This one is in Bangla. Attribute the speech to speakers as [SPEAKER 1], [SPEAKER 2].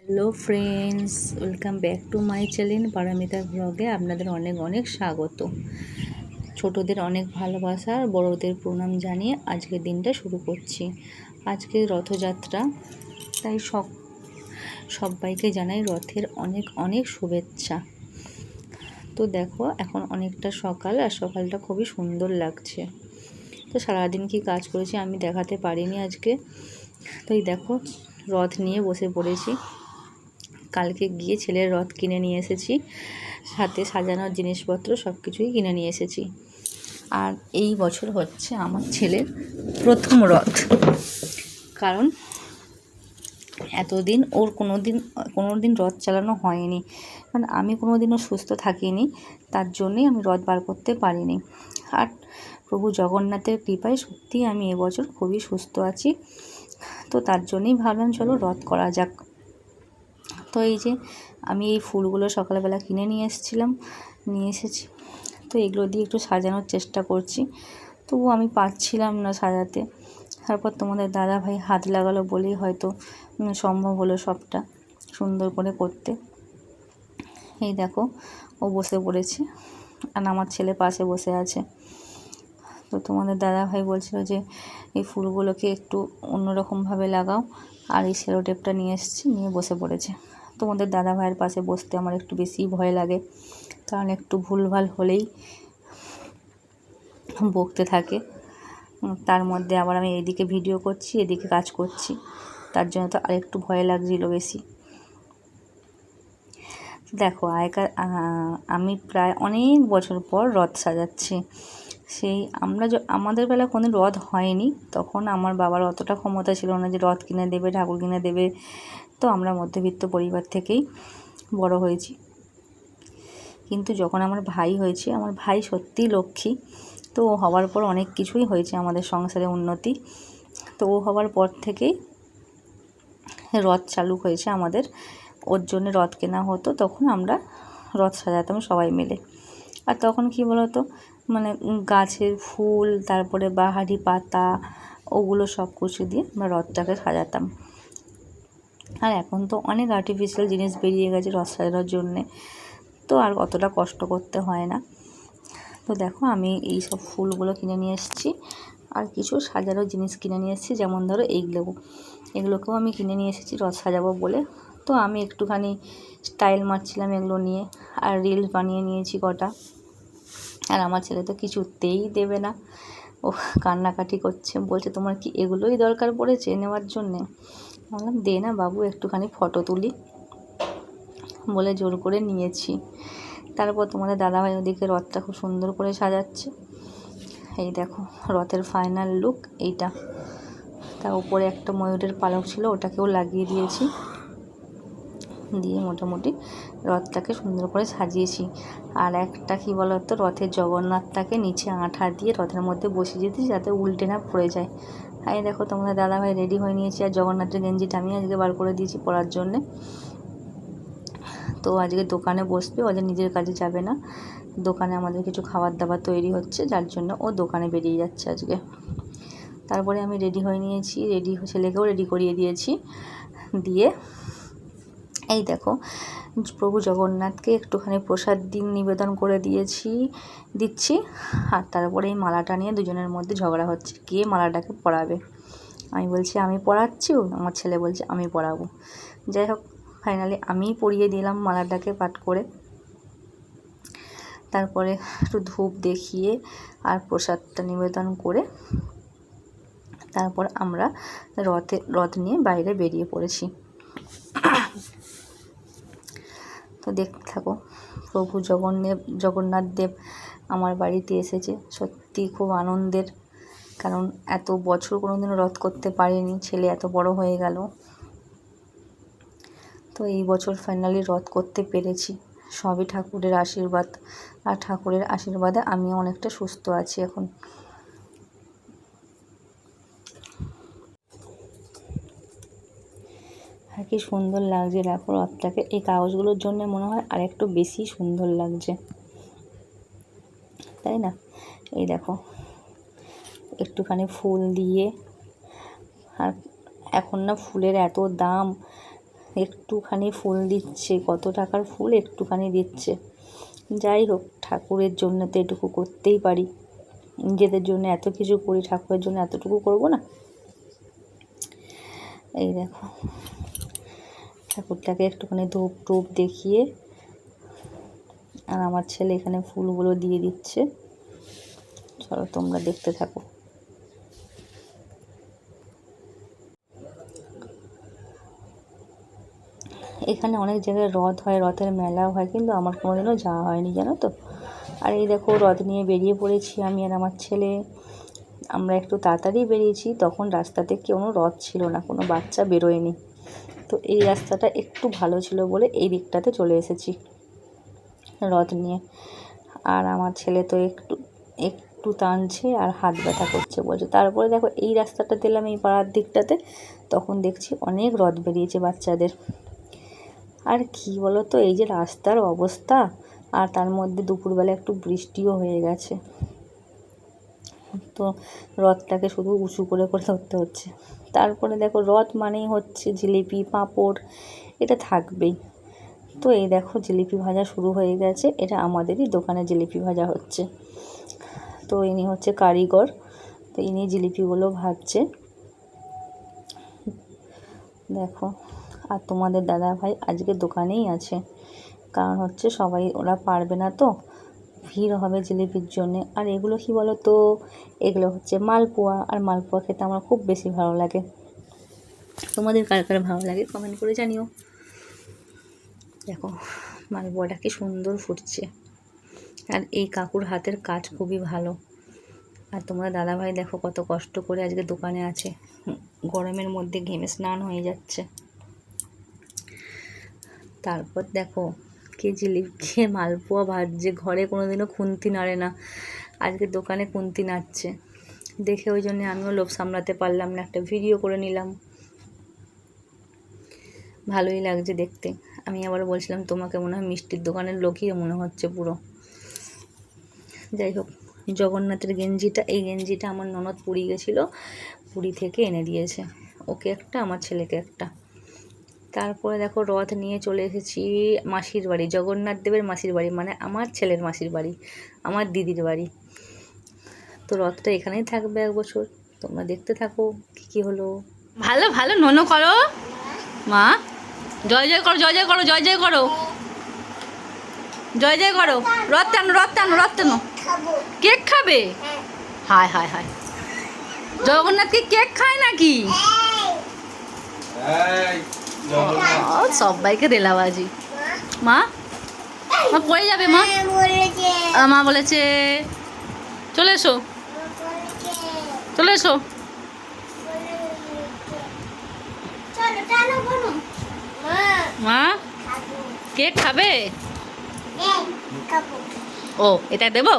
[SPEAKER 1] Hello friends welcome back to my channel Paramita ব্লগে আপনাদের অনেক অনেক স্বাগত। ছোটদের অনেক ভালোবাসা আর বড়দের প্রণাম জানিয়ে আজকের দিনটা শুরু করছি। আজকে রথযাত্রা, তাই সব, সবাইকে জানাই রথের অনেক অনেক শুভেচ্ছা। তো দেখো, এখন অনেকটা সকাল আর সকালটা খুবই সুন্দর লাগছে। তো সারাদিন কি কাজ করেছি আমি দেখাতে পারিনি আজকে। তো এই দেখো, রথ নিয়ে বসে পড়েছি। কালকে গিয়ে ছেলের রথ কিনে নিয়ে এসেছি। সাথে সাজানোর জিনিসপত্র সব কিছুই কিনে নিয়ে এসেছি। আর এই বছর হচ্ছে আমার ছেলের প্রথম রথ। কারণ এতদিন ওর কোনো দিন কোনো দিন রথ চালানো হয়নি। কারণ আমি কোনো দিনও সুস্থ থাকিনি, তার জন্যই আমি রথ বার করতে পারিনি। আর প্রভু জগন্নাথের কৃপায় সত্যিই আমি এবছর খুবই সুস্থ আছি। তো তার জন্যই ভাবলাম, চলো রথ করা যাক। তো এই যে আমি এই ফুলগুলো সকালবেলা কিনে নিয়ে এসেছিলাম, নিয়ে এসেছি। তো এগুলো দিয়ে একটু সাজানোর চেষ্টা করছি। তবু আমি পারছিলাম না সাজাতে। তারপর তোমাদের দাদা ভাই হাত লাগালো বলেই হয়তো সম্ভব হলো সবটা সুন্দর করে করতে। এই দেখো, ও বসে পড়েছে। আর আমার ছেলে পাশে বসে আছে। তো তোমাদের দাদা ভাই বলছিল যে, এই ফুলগুলোকে একটু অন্যরকমভাবে লাগাও। আর এই সেলো টেপটা নিয়ে এসেছি, নিয়ে বসে পড়েছে। তোমাদের দাদা ভাইয়ের পাশে বসতে আমার একটু বেশিই ভয় লাগে, কারণ একটু ভুলভাল হলেই বকতে থাকে। তার মধ্যে আবার আমি এদিকে ভিডিও করছি, এদিকে কাজ করছি, তার জন্য তো আরেকটু ভয় লাগছিল বেশি। দেখো আগেকার আমি প্রায় অনেক বছর পর রথ সাজাচ্ছি। সেই আমরা আমাদের বেলা কোনো রথ হয়নি, তখন আমার বাবার অতটা ক্ষমতা ছিল না যে রথ কিনে দেবে, ঠাকুর কিনে দেবে। তো আমরা মধ্যবিত্ত পরিবার থেকেই বড় হয়েছি। কিন্তু যখন আমার ভাই হয়েছে, আমার ভাই সত্যিই লক্ষ্মী। তো ও হওয়ার পর অনেক কিছুই হয়েছে আমাদের সংসারে উন্নতি। তো ও হওয়ার পর থেকেই রথ চালু হয়েছে আমাদের। ওর জন্য রথ কেনা হতো, তখন আমরা রথ সাজাতাম সবাই মিলে। আর তখন কি বলতো? মানে গাছের ফুল, তারপরে বাহারি পাতা, ওগুলো সব কিছু দিয়ে আমরা রথটাকে সাজাতাম। আর এখন তো অনেক আর্টিফিশিয়াল জিনিস বেরিয়ে গেছে রথ সাজানোর জন্যে। তো আর অতটা কষ্ট করতে হয় না। তো দেখো, আমি এই সব ফুলগুলো কিনে নিয়ে এসেছি। আর কিছু সাজানোর জিনিস কিনে নিয়ে এসেছি, যেমন ধরো এইগুলো এগুলোকেও আমি কিনে নিয়ে এসেছি, রথ সাজাবো বলে। তো আমি একটুখানি স্টাইল মারছিলাম এগুলো নিয়ে। আর রিলস বানিয়ে নিয়েছি কটা। আর আমার ছেলে তো কিছুতেই দেবে না। ও কান্নাকাটি করছে। বলছে, তোমার কি এগুলোই দরকার পড়েছে নেওয়ার জন্যে? বললাম, দে না বাবু, একটুখানি ফটো তুলি। বলে জোর করে নিয়েছি। তারপর তোমাদের দাদাভাই ওদিকে রথটা খুব সুন্দর করে সাজাচ্ছে। এই দেখো, রথের ফাইনাল লুক এইটা। তার উপরে একটা ময়ূরের পালক ছিল, ওটাকেও লাগিয়ে দিয়েছি। দিয়ে মোটামুটি রথটাকে সুন্দর করে সাজিয়েছি। আর একটা কী বলতো, রথের জগন্নাথটাকে নিচে আঠা দিয়ে রথের মধ্যে বসিয়ে যেতে যাতে উল্টে না পড়ে যায়। এই দেখো তোমাদের দাদাভাই রেডি হয়ে নিয়েছি আর জগন্নাথের গেঞ্জিটা আমি আজকে বার করে দিয়েছি পরার জন্যে। তো আজকে দোকানে বসবে, ওদের নিজের কাজে যাবে না। দোকানে আমাদের কিছু খাবার দাবার তৈরি হচ্ছে, যার জন্য ও দোকানে বেরিয়ে যাচ্ছে আজকে। তারপরে আমি রেডি হয়ে নিয়েছি, রেডি ছেলেকেও রেডি করিয়ে দিয়েছি। দিয়ে এই দেখো, প্রভু জগন্নাথকে একটুখানি প্রসাদ দিন, নিবেদন করে দিয়েছি, দিচ্ছি। আর তারপরে এই মালাটা নিয়ে দুজনের মধ্যে ঝগড়া হচ্ছে, কে মালাটাকে পড়াবে আমি বলছি, আমি পড়াচ্ছি আমার ছেলে বলছে, আমি পড়াবো যাই হোক ফাইনালি আমিই পরিয়ে দিলাম মালাটাকে পাঠ করে। তারপরে একটু ধূপ দেখিয়ে আর প্রসাদটা নিবেদন করে তারপর আমরা রথে, রথ নিয়ে বাইরে বেরিয়ে পড়েছি। দেখতে থাকো। প্রভু জগন্নাথ জগন্নাথ দেব আমার বাড়িতে এসেছে। সত্যি খুব আনন্দের, কারণ এত বছর কোনো দিনও রথ করতে পারিনি, ছেলে এত বড় হয়ে গেল। তো এই বছর ফাইনালি রথ করতে পেরেছি। সবই ঠাকুরের আশীর্বাদ, আর ঠাকুরের আশীর্বাদে আমি অনেকটা সুস্থ আছি এখন। আর কি সুন্দর লাগছে। দেখো রথটাকে এই কাগজগুলোর জন্য মনে হয় আর একটু বেশি সুন্দর লাগছে। তাই না? এই দেখো, একটুখানি ফুল দিয়ে আর এখন না ফুলের এত দাম। একটুখানি ফুল দিচ্ছে, কত টাকার ফুল একটুখানি দিচ্ছে। যাই হোক, ঠাকুরের জন্য তো এটুকু করতেই পারি। নিজেদের জন্য এত কিছু করি, ঠাকুরের জন্য এতটুকু করব না? এই দেখো ঠাকুরটাকে একটুখানি ধূপ টুপ দেখিয়ে আর আমার ছেলে এখানে ফুলগুলো দিয়ে দিচ্ছে। চলো তোমরা দেখতে থাকো। এখানে অনেক জায়গায় রথ হয়, রথের মেলাও হয়, কিন্তু আমার কোনোদিনও যাওয়া হয়নি, জানো তো? আর এই দেখো রথ নিয়ে বেরিয়ে পড়েছি আমি আর আমার ছেলে। আমরা একটু তাড়াতাড়ি বেরিয়েছি, তখন রাস্তাতে কোনো রথ ছিল না, কোনো বাচ্চা বেরোয়নি। তো এই রাস্তাটা একটু ভালো ছিল বলে এই দিকটাতে চলে এসেছি রথ নিয়ে। আর আমার ছেলে তো একটু একটু টানছে আর হাত ব্যথা করছে বলছে। তারপরে দেখো এই রাস্তাটা দিলাম এই পাড়ার দিকটাতে, তখন দেখছি অনেক রথ বেরিয়েছে বাচ্চাদের। আর কি বলো তো এই যে রাস্তার অবস্থা, আর তার মধ্যে দুপুরবেলা একটু বৃষ্টিও হয়ে গেছে। তো রথটাকে শুধু উঁচু করে করে ধরতে হচ্ছে। তারপরে দেখো রথ মানেই হচ্ছে জিলিপি, পাঁপড়, এটা থাকবেই। তো এই দেখো জিলিপি ভাজা শুরু হয়ে গেছে, এটা আমাদেরই দোকানে জিলিপি ভাজা হচ্ছে। তো ইনি হচ্ছে কারিগর, তো ইনি জিলিপিগুলো ভাজছে। দেখো, আর তোমাদের দাদা ভাই আজকে দোকানেই আছে, কারণ হচ্ছে সবাই, ওরা পারবে না তো। ভিড় হবে জিলিপির জন্যে। আর এগুলো কি বলো তো এগুলো হচ্ছে মালপোয়া। আর মালপোয়া খেতে আমার খুব বেশি ভালো লাগে। তোমাদের কার কার ভালো লাগে কমেন্ট করে জানিও। দেখো, মালপোয়াটা কি সুন্দর ফুটছে। আর এই কাকুর হাতের কাজ খুবই ভালো। আর তোমরা দাদাভাই দেখো কত কষ্ট করে আজকে দোকানে আছে। গরমের মধ্যে ঘেমে স্নান হয়ে যাচ্ছে। তারপর দেখো কে জিলিপি কে মালপোয়া ভাজছে, ঘরে কোনো দিনও খুন্তি নাড়ে না। আজকে দোকানে খুন্তি নাড়ছে। দেখে ওই জন্যে আমিও লোভ সামলাতে পারলাম না, একটা ভিডিও করে নিলাম। ভালোই লাগছে দেখতে। আমি আবার বলছিলাম, তোমাকে মনে হয় মিষ্টির দোকানের লোকই মনে হচ্ছে পুরো। যাই হোক, জগন্নাথের গেঞ্জিটা, এই গেঞ্জিটা আমার ননদ পুরী গেছিল, পুরী থেকে এনে দিয়েছে। ওকে একটা, আমার ছেলেকে একটা। তারপরে দেখো রথ নিয়ে চলে এসেছি মাসির বাড়ি জগন্নাথ দেবের মাসির বাড়ি মানে আমার ছেলের মাসির বাড়ি আমার দিদির বাড়ি। তো রথটা এখানেই থাকবে এক বছর তোমরা দেখতে থাকো কী কী হলো। ভালো ভালো ননো করো। মা জয় জয় করো জয় জয় করো জয় জয় করো। জয় জয় করো। রথ টানো রথ টানো রথ টানো। কেক খাবে? হায় হায় হায়। জগন্নাথ কি কেক খায় নাকি? সবাইকে দেলাবাজি মা? মা পড়ে যাবে মা? মা বলেছে। চলে এসো। চলে এসো।
[SPEAKER 2] মা।
[SPEAKER 1] কেক খাবে। ও এটা দেবো?